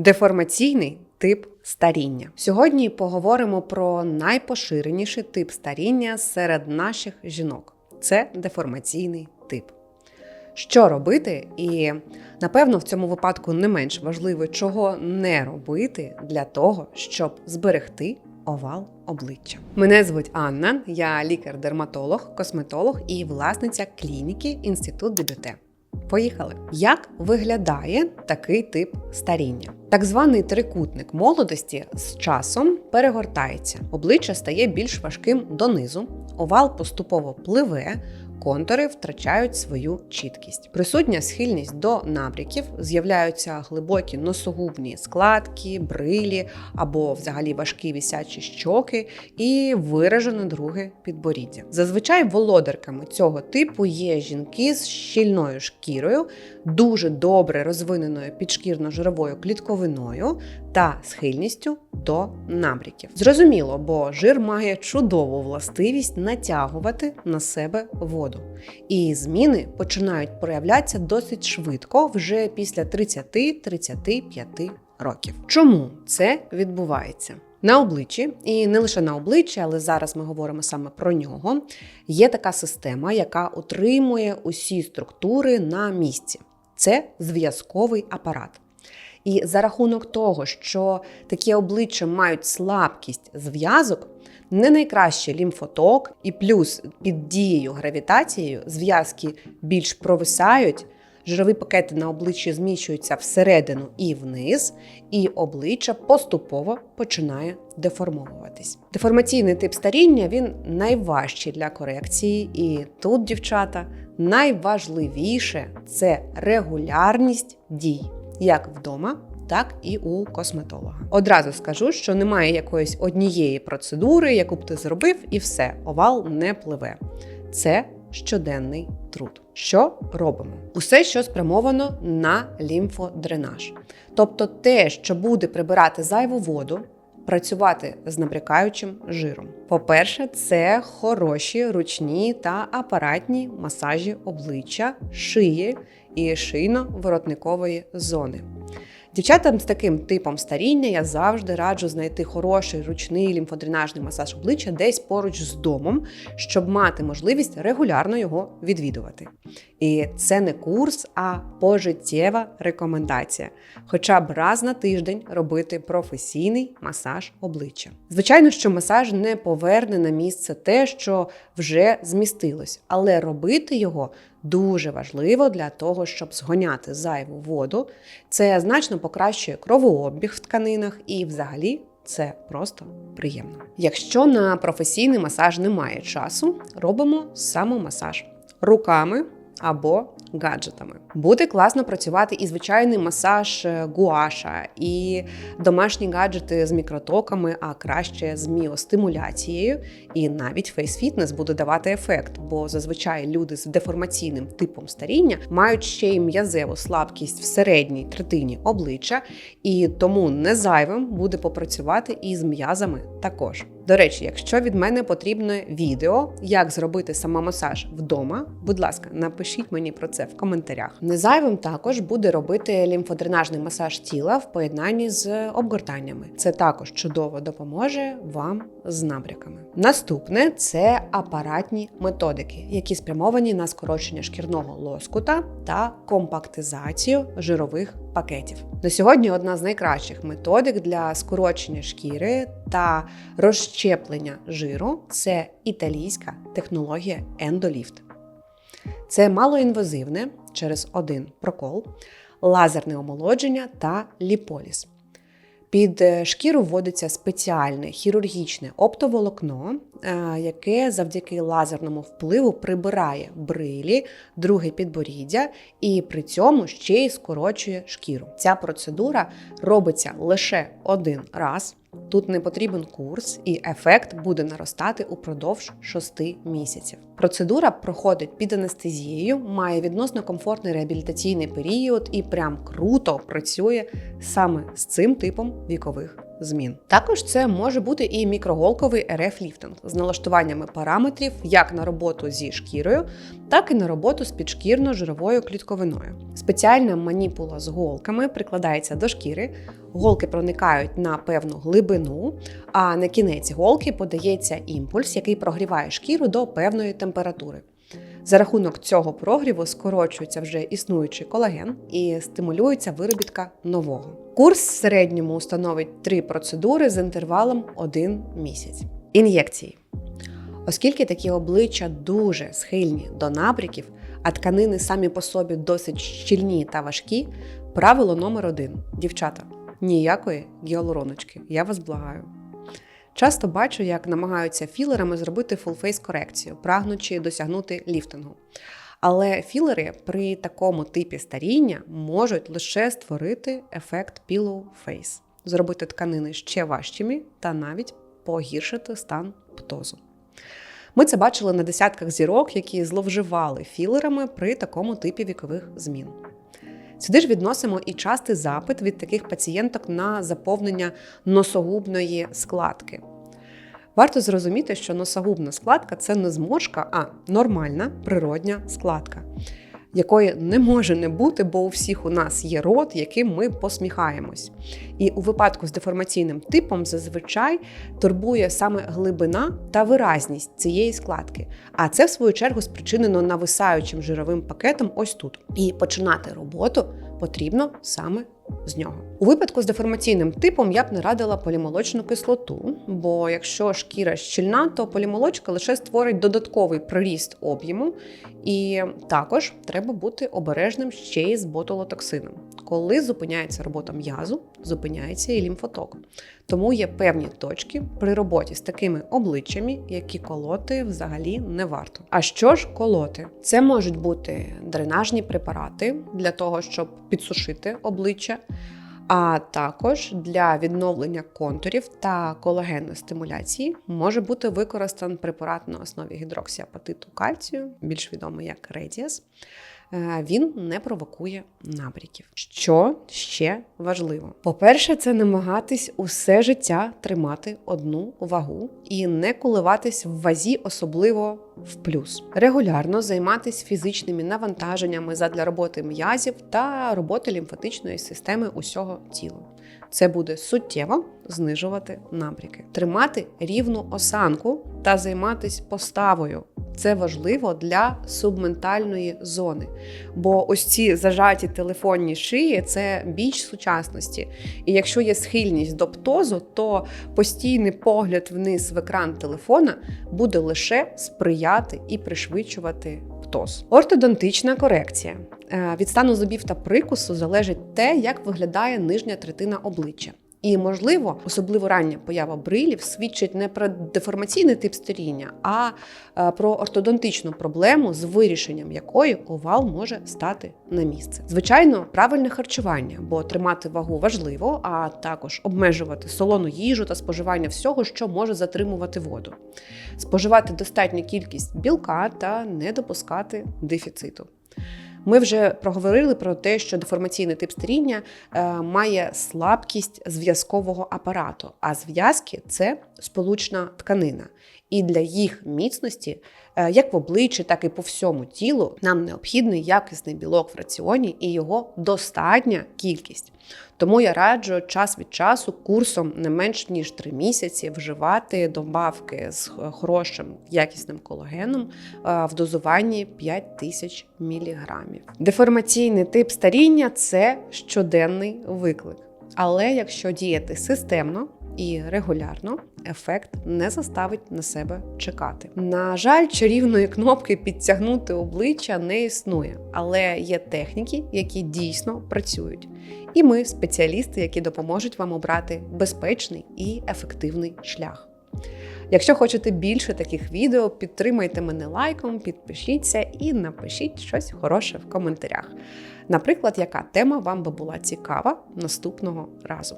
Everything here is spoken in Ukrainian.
Деформаційний тип старіння. Сьогодні поговоримо про найпоширеніший тип старіння серед наших жінок. Це деформаційний тип. Що робити, і напевно в цьому випадку не менш важливо, чого не робити для того, щоб зберегти овал обличчя. Мене звуть Анна, я лікар-дерматолог, косметолог і власниця клініки Інститут Дебюте. Поїхали. Як виглядає такий тип старіння? Так званий трикутник молодості з часом перегортається. Обличчя стає більш важким донизу, овал поступово пливе. Контури втрачають свою чіткість. Присутня схильність до набряків, з'являються глибокі носогубні складки, брилі або взагалі важкі вісячі щоки і виражене друге підборіддя. Зазвичай володарками цього типу є жінки з щільною шкірою, дуже добре розвиненою підшкірно-жировою клітковиною та схильністю до набряків. Зрозуміло, бо жир має чудову властивість натягувати на себе воду. І зміни починають проявлятися досить швидко, вже після 30-35 років. Чому це відбувається? На обличчі, і не лише на обличчі, але зараз ми говоримо саме про нього. Є така система, яка утримує усі структури на місці. Це зв'язковий апарат. І за рахунок того, що такі обличчя мають слабкість зв'язок, не найкраще лімфоток, і плюс під дією гравітацією зв'язки більш провисають. Жирові пакети на обличчі зміщуються всередину і вниз, і обличчя поступово починає деформовуватись. Деформаційний тип старіння він найважчий для корекції, і тут, дівчата, найважливіше це регулярність дій, як вдома. Так і у косметолога. Одразу скажу, що немає якоїсь однієї процедури, яку б ти зробив, і все, овал не пливе. Це щоденний труд. Що робимо? Усе, що спрямовано на лімфодренаж. Тобто те, що буде прибирати зайву воду, працювати з набрякаючим жиром. По-перше, це хороші ручні та апаратні масажі обличчя, шиї і шийно-воротникової зони. Дівчатам з таким типом старіння я завжди раджу знайти хороший ручний лімфодренажний масаж обличчя десь поруч з домом, щоб мати можливість регулярно його відвідувати. І це не курс, а пожиттєва рекомендація. Хоча б раз на тиждень робити професійний масаж обличчя. Звичайно, що масаж не поверне на місце те, що вже змістилось, але робити його дуже важливо для того, щоб згоняти зайву воду. Це значно покращує кровообіг в тканинах і, взагалі, це просто приємно. Якщо на професійний масаж немає часу, робимо самомасаж руками або гаджетами. Буде класно працювати і звичайний масаж гуаша, і домашні гаджети з мікротоками, а краще з міостимуляцією. І навіть фейс-фітнес буде давати ефект, бо зазвичай люди з деформаційним типом старіння мають ще й м'язеву слабкість в середній третині обличчя, і тому не зайвим буде попрацювати і з м'язами також. До речі, якщо від мене потрібне відео, як зробити самомасаж вдома, будь ласка, напишіть мені про це в коментарях. Незайвим також буде робити лімфодренажний масаж тіла в поєднанні з обгортаннями. Це також чудово допоможе вам з набряками. Наступне це апаратні методики, які спрямовані на скорочення шкірного лоскута та компактизацію жирових пакетів. На сьогодні одна з найкращих методик для скорочення шкіри та розщеплення жиру це італійська технологія ендоліфт. Це малоінвазивне через один прокол, лазерне омолодження та ліполіз. Під шкіру вводиться спеціальне хірургічне оптоволокно, яке завдяки лазерному впливу прибирає брилі, друге підборіддя і при цьому ще й скорочує шкіру. Ця процедура робиться лише один раз. Тут не потрібен курс, і ефект буде наростати упродовж 6 місяців. Процедура проходить під анестезією, має відносно комфортний реабілітаційний період і прям круто працює саме з цим типом вікових змін. Також це може бути і мікроголковий РФ ліфтинг з налаштуваннями параметрів як на роботу зі шкірою, так і на роботу з підшкірно-жировою клітковиною. Спеціальна маніпула з голками прикладається до шкіри. Голки проникають на певну глибину, а на кінець голки подається імпульс, який прогріває шкіру до певної температури. За рахунок цього прогріву скорочується вже існуючий колаген і стимулюється виробітка нового. Курс в середньому становить три процедури з інтервалом 1 місяць. Ін'єкції. Оскільки такі обличчя дуже схильні до набряків, а тканини самі по собі досить щільні та важкі, правило номер один: дівчата, ніякої гіалуроночки, я вас благаю. Часто бачу, як намагаються філерами зробити фулфейс корекцію, прагнучи досягнути ліфтингу. Але філери при такому типі старіння можуть лише створити ефект pillow face, зробити тканини ще важчими та навіть погіршити стан птозу. Ми це бачили на десятках зірок, які зловживали філерами при такому типі вікових змін. Сюди ж відносимо і частий запит від таких пацієнток на заповнення носогубної складки. Варто зрозуміти, що носогубна складка це не зморшка, а нормальна природня складка, якої не може не бути, бо у всіх у нас є рот, яким ми посміхаємось. І у випадку з деформаційним типом зазвичай турбує саме глибина та виразність цієї складки. А це, в свою чергу, спричинено нависаючим жировим пакетом ось тут. І починати роботу потрібно саме з нього. У випадку з деформаційним типом я б не радила полімолочну кислоту, бо якщо шкіра щільна, то полімолочка лише створить додатковий приріст об'єму, і також треба бути обережним ще й з ботулотоксином. Коли зупиняється робота м'язу, зупиняється і лімфоток. Тому є певні точки при роботі з такими обличчями, які колоти взагалі не варто. А що ж колоти? Це можуть бути дренажні препарати для того, щоб підсушити обличчя. А також для відновлення контурів та колагенної стимуляції може бути використаний препарат на основі гідроксіапатиту кальцію, більш відомий як Редіас. Е, Він не провокує набряків. Що ще важливо? По-перше, це намагатись усе життя тримати одну вагу і не коливатись в вазі, особливо в плюс. Регулярно займатися фізичними навантаженнями задля роботи м'язів та роботи лімфатичної системи усього тіла. Це буде суттєво знижувати набряки, тримати рівну осанку та займатися поставою. Це важливо для субментальної зони. Бо ось ці зажаті телефонні шиї це біч сучасності. І якщо є схильність до птозу, то постійний погляд вниз в екран телефона буде лише сприяти і пришвидшувати птоз. Ортодонтична корекція. Е, Від стану зубів та прикусу залежить те, як виглядає нижня третина обличчя. І, можливо, особливо рання поява брилів свідчить не про деформаційний тип старіння, а е, про ортодонтичну проблему, з вирішенням якої овал може стати на місце. Звичайно, правильне харчування, бо тримати вагу важливо, а також обмежувати солону їжу та споживання всього, що може затримувати воду, споживати достатню кількість білка та не допускати дефіциту. Ми вже проговорили про те, що деформаційний тип старіння е, має слабкість зв'язкового апарату, а зв'язки це сполучна тканина. І для їх міцності, е, як в обличчі, так і по всьому тілу, нам необхідний якісний білок в раціоні і його достатня кількість. Тому я раджу час від часу курсом не менш ніж 3 місяці вживати добавки з хорошим якісним колагеном е, в дозуванні 5000 мг. Деформаційний тип старіння це щоденний виклик. Але якщо діяти системно і регулярно, ефект не заставить на себе чекати. На жаль, чарівної кнопки підтягнути обличчя не існує, але є техніки, які дійсно працюють. І ми спеціалісти, які допоможуть вам обрати безпечний і ефективний шлях. Якщо хочете більше таких відео, підтримайте мене лайком, підпишіться і напишіть щось хороше в коментарях. Наприклад, яка тема вам би була цікава наступного разу.